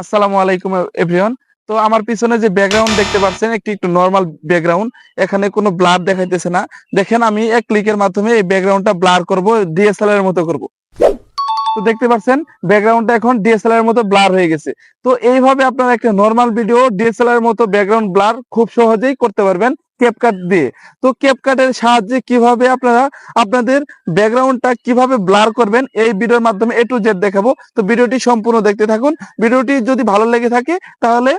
আসসালামু আলাইকুম, এভরিওয়ান। তো আমার পিছনে যে ব্যাকগ্রাউন্ড দেখতে পাচ্ছেন, একটি একটু নরমাল ব্যাকগ্রাউন্ড এখানে কোনো ব্লার দেখাইতেছে না। দেখেন, আমি এক ক্লিকের মাধ্যমে এই ব্যাকগ্রাউন্ডটা ব্লার করব ডিএসএলআর এর মতো করব। তো দেখতে পাচ্ছেন ব্যাকগ্রাউন্ডটা এখন ডিএসএলআর এর মতো ব্লার হয়ে গেছে। তো এইভাবে আপনারা একটা নর্মাল ভিডিও ডিএসএলআর এর মতো ব্যাকগ্রাউন্ড ব্লার খুব সহজেই করতে পারবেন। ক্যাপকাট দিয়ে। তো ক্যাপকাটের সাহায্যে কীভাবে আপনারা আপনাদের ব্যাকগ্রাউন্ডটা কীভাবে ব্লার করবেন, এই ভিডিওর মাধ্যমে এ টু জেড দেখাবো। তো ভিডিওটি সম্পূর্ণ দেখতে থাকুন। ভিডিওটি যদি ভালো লেগে থাকে, তাহলে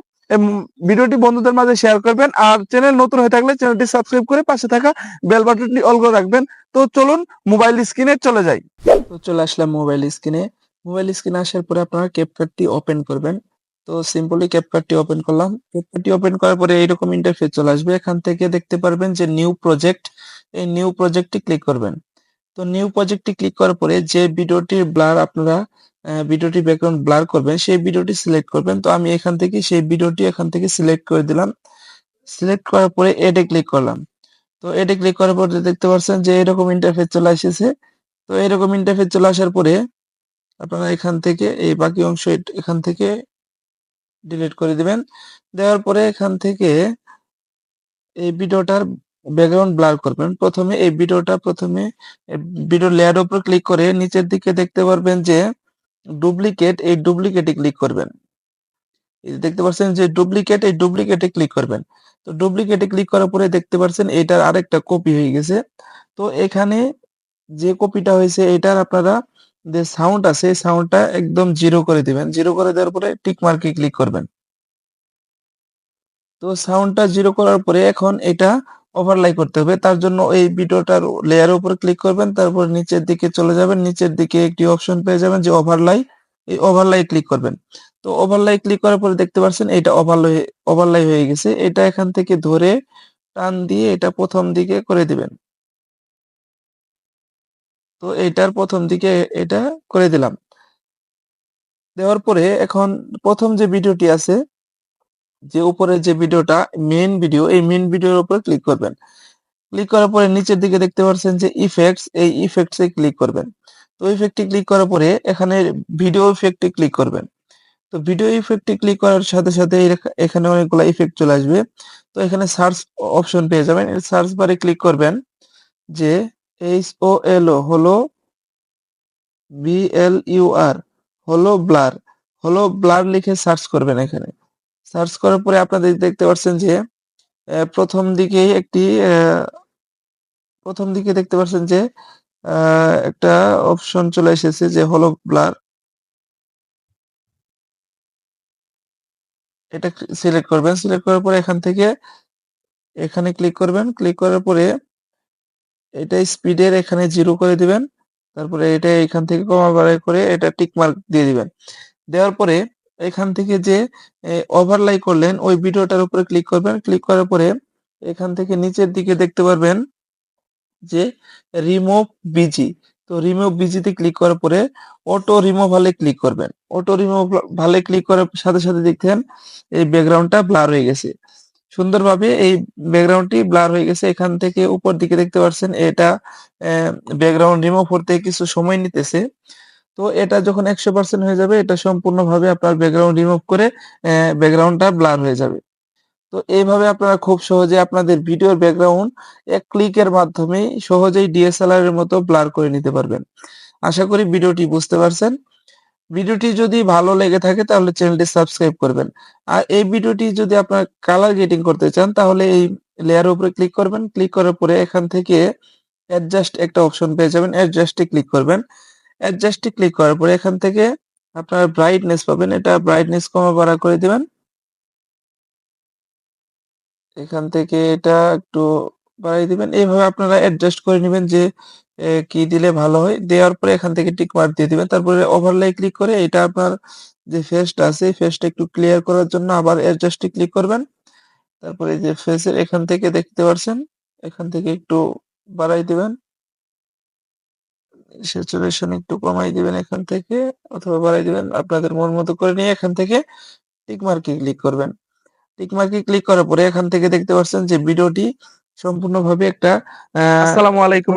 ভিডিওটি বন্ধুদের মাঝে শেয়ার করবেন। আর চ্যানেল নতুন হয়ে থাকলে চ্যানেলটি সাবস্ক্রাইব করে পাশে থাকা বেল বাটনটি অল করে রাখবেন। তো চলুন মোবাইল স্ক্রিনে চলে যাই। তো চলে আসলাম মোবাইল স্ক্রিনে মোবাইল স্ক্রিনে আসার পরে আপনারা ক্যাপকাটটি ওপেন করবেন। তো সিম্পলি ক্যাপকাটটি ওপেন করলাম। ক্যাপকাটটি ওপেন করার পরে এইরকম ইন্টারফেস চলে আসবে। এখান থেকে দেখতে পারবেন যে নিউ প্রজেক্ট এই নিউ প্রজেক্টটি ক্লিক করবেন। তো নিউ প্রজেক্টটি ক্লিক করার পরে যে ভিডিওটির ব্লার আপনারা ভিডিওটি ব্যাকগ্রাউন্ড ব্লার করবেন, সেই ভিডিওটি সিলেক্ট করবেন। তো আমি এখান থেকে সেই ভিডিওটি এখান থেকে সিলেক্ট করে দিলাম। সিলেক্ট করার পরে এডে ক্লিক করলাম। তো এডে ক্লিক করার পরে দেখতে পাচ্ছেন যে এরকম ইন্টারফেস চলে এসেছে তো এরকম ইন্টারফেস চলে আসার পরে আপনারা এখান থেকে এই বাকি অংশ এখান থেকে ডিলিট করে দিবেন। দেওয়ার পরে এখান থেকে এই ভিডিওটার ব্যাকগ্রাউন্ড ব্লার করবেন। প্রথমে এই ভিডিওটা প্রথমে ভিডিও লেয়ার উপর ক্লিক করে নিচের দিকে দেখতে পারবেন যে ডুপ্লিকেট এই ডুপ্লিকেটে ক্লিক করবেন। দেখতে পাচ্ছেন যে ডুপ্লিকেট এই ডুপ্লিকেটে ক্লিক করবেন। তো ডুপ্লিকেটে ক্লিক করার পরে দেখতে পাচ্ছেন এটার আরেকটা কপি হয়ে গেছে। তো এখানে যে কপিটা হয়েছে, এটার আপনারা যে সাউন্ড আছে, এই সাউন্ডটা একদম জিরো করে দিবেন। জিরো করে দেওয়ার পরে টিক মার্কে ক্লিক করবেন। তো সাউন্ডটা জিরো করার পরে এখন এটা ওভারলাই করতে হবে। তার জন্য এই ভিডিওটার লেয়ারের উপর ক্লিক করবেন। তারপর নিচের দিকে চলে যাবেন। নিচের দিকে একটি অপশন পেয়ে যাবেন যে ওভারলাই এই ওভারলাই ক্লিক করবেন। তো ওভারলাই ক্লিক করার পরে দেখতে পাচ্ছেন এটা ওভারলাই ওভারলাই হয়ে গেছে। এটা এখান থেকে ধরে টান দিয়ে এটা প্রথম দিকে করে দিবেন। তো এটার প্রথম দিকে এটা করে দিলাম। দেওয়ার পরে এখন প্রথম যে ভিডিওটি আছে, যে উপরে যে ভিডিওটা মেইন ভিডিও এই মেইন ভিডিওর উপর ক্লিক করবেন। ক্লিক করার পরে নিচের দিকে দেখতে পাচ্ছেন যে ইফেক্টস এই ইফেক্টস ক্লিক করবেন। তো ইফেক্টে ক্লিক করার পরে এখানে ভিডিও ইফেক্টে ক্লিক করবেন। তো ভিডিও ইফেক্টে ক্লিক করার সাথে সাথে এখানে অনেকগুলো ইফেক্ট চলে আসবে। তো এখানে সার্চ অপশন পেয়ে যাবেন। সার্চ বারে ক্লিক করবেন যে এইচ ও এল ও হলো বি এল ইউ আর হলো ব্লার হলো ব্লার লিখে সার্চ করবেন এখানে। সার্চ করার পরে আপনাদের দেখতে পাচ্ছেন যে প্রথম দিকে একটি প্রথম দিকে দেখতে পাচ্ছেন যে একটা অপশন চলে এসেছে যে হলো ব্লার এটা সিলেক্ট করবেন সিলেক্ট করার পরে এখান থেকে এখানে ক্লিক করবেন। ক্লিক করার পরে এটা স্পিডের এখানে জিরো করে দিবেন। তারপরে এটা এখান থেকে কমা বাড়াই করে এটা টিক মার্ক দিয়ে দিবেন। দেওয়ার পরে এখান থেকে যে ওভারলাই করলেন, ওই ভিডিওটার উপরে ক্লিক করবেন। ক্লিক করার পরে এখান থেকে নিচের দিকে দেখতে পারবেন যে রিমুভ বিজি তো রিমুভ বিজিতে ক্লিক করার পরে অটো রিমুভালে ক্লিক করবেন। অটো রিমুভ ভালে ক্লিক করার সাথে সাথে দেখতেন এই ব্যাকগ্রাউন্ডটা ব্লার হয়ে গেছে। সুন্দরভাবে এই ব্যাকগ্রাউন্ডটি ব্লার হয়ে গেছে। এখান থেকে উপর দিকে দেখতে পাচ্ছেন এটা ব্যাকগ্রাউন্ড রিমুভ করতে কিছু সময় নিতেছে। তো এটা যখন একশো পার্সেন্ট হয়ে যাবে, এটা সম্পূর্ণভাবে আপনার ব্যাকগ্রাউন্ড রিমুভ করে ব্যাকগ্রাউন্ডটা ব্লার হয়ে যাবে। তো এইভাবে আপনারা খুব সহজে আপনাদের ভিডিওর ব্যাকগ্রাউন্ড এক ক্লিকের মাধ্যমে সহজেই ডিএসএলআর এর মতো ব্লার করে নিতে পারবেন। আশা করি ভিডিওটি বুঝতে পারছেন। ভিডিওটি যদি ভালো লেগে থাকে তাহলে চ্যানেলটি সাবস্ক্রাইব করবেন। আর এই ভিডিওটি যদি আপনার কালার গেটিং করতে চান তাহলে এই লেয়ার উপরে ক্লিক করবেন। ক্লিক করার পরে এখান থেকে অ্যাডজাস্ট একটা অপশন পেয়ে যাবেন। অ্যাডজাস্টে ক্লিক করবেন। অ্যাডজাস্টে ক্লিক করার পরে এখান থেকে আপনার ব্রাইটনেস পাবেন। এটা ব্রাইটনেস কমা বাড়া করে দিবেন। এখান থেকে এটা একটু বাড়াই দিবেন। এইভাবে আপনারা অ্যাডজাস্ট করে নেবেন যে কি দিলে ভালো হয়। দেওয়ার পরে এখান থেকে টিক মার্ক দিয়ে দিবেন। তারপরে ওভারলাই ক্লিক করে এটা আপনার যে ফেসটা আছে ফেসটা একটু ক্লিয়ার করার জন্য আবার অ্যাডজাস্টে ক্লিক করবেন। তারপরে যে ফেসের এখান থেকে দেখতে পাচ্ছেন এখান থেকে একটু বাড়াই দিবেন। স্যাচুরেশন একটু কমাই দিবেন এখান থেকে, অথবা বাড়াই দিবেন আপনাদের মন মতো করে নিয়ে এখান থেকে টিক মার্কে ক্লিক করবেন। টিক মার্কে ক্লিক করার পরে এখান থেকে দেখতে পাচ্ছেন যে ভিডিওটি সম্পূর্ণভাবে একটা আসসালামু আলাইকুম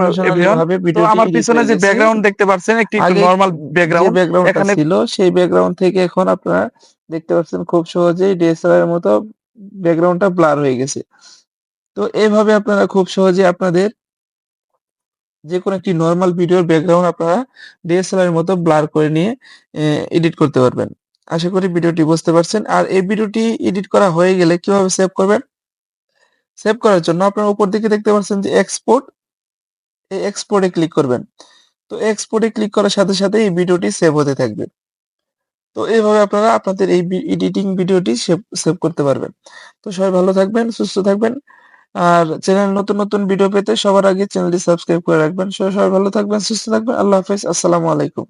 তো আমার পিছনে যে ব্যাকগ্রাউন্ড দেখতে পাচ্ছেন একটি নরমাল যে ব্যাকগ্রাউন্ড এখানে ছিল সেই ব্যাকগ্রাউন্ড থেকে এখন আপনারা দেখতে পাচ্ছেন খুব সহজেই ডিএসএলআর এর মতো ব্যাকগ্রাউন্ডটা ব্লার হয়ে গেছে। তো এইভাবে আপনারা খুব সহজে আপনাদের যেকোনো একটি নরমাল ভিডিওর ব্যাকগ্রাউন্ড আপনারা ডিএসএলআর এর মতো ব্লার করে নিয়ে এডিট করতে পারবেন। আশা করি ভিডিওটি বুঝতে পারছেন। আর এই ভিডিওটি এডিট করা হয়ে গেলে কীভাবে সেভ করবেন? সেভ করার জন্য আপনারা উপর দিকে দেখতে পাচ্ছেন যে এক্সপোর্ট, এই এক্সপোর্টে ক্লিক করবেন। তো এক্সপোর্টে ক্লিক করার সাথে, সাথে এই ভিডিওটি সেভ হতে থাকবে। তো এইভাবে আপনারা আপনাদের এই এডিটিং ভিডিওটি সেভ করতে পারবেন। তো সবাই ভালো থাকবেন, সুস্থ থাকবেন। আর চ্যানেল নতুন, নতুন ভিডিও পেতে সবার আগে চ্যানেলটি সাবস্ক্রাইব করে রাখবেন। সবাই সবাই ভালো থাকবেন, সুস্থ থাকবেন। আল্লাহ হাফেজ। আসসালামু আলাইকুম।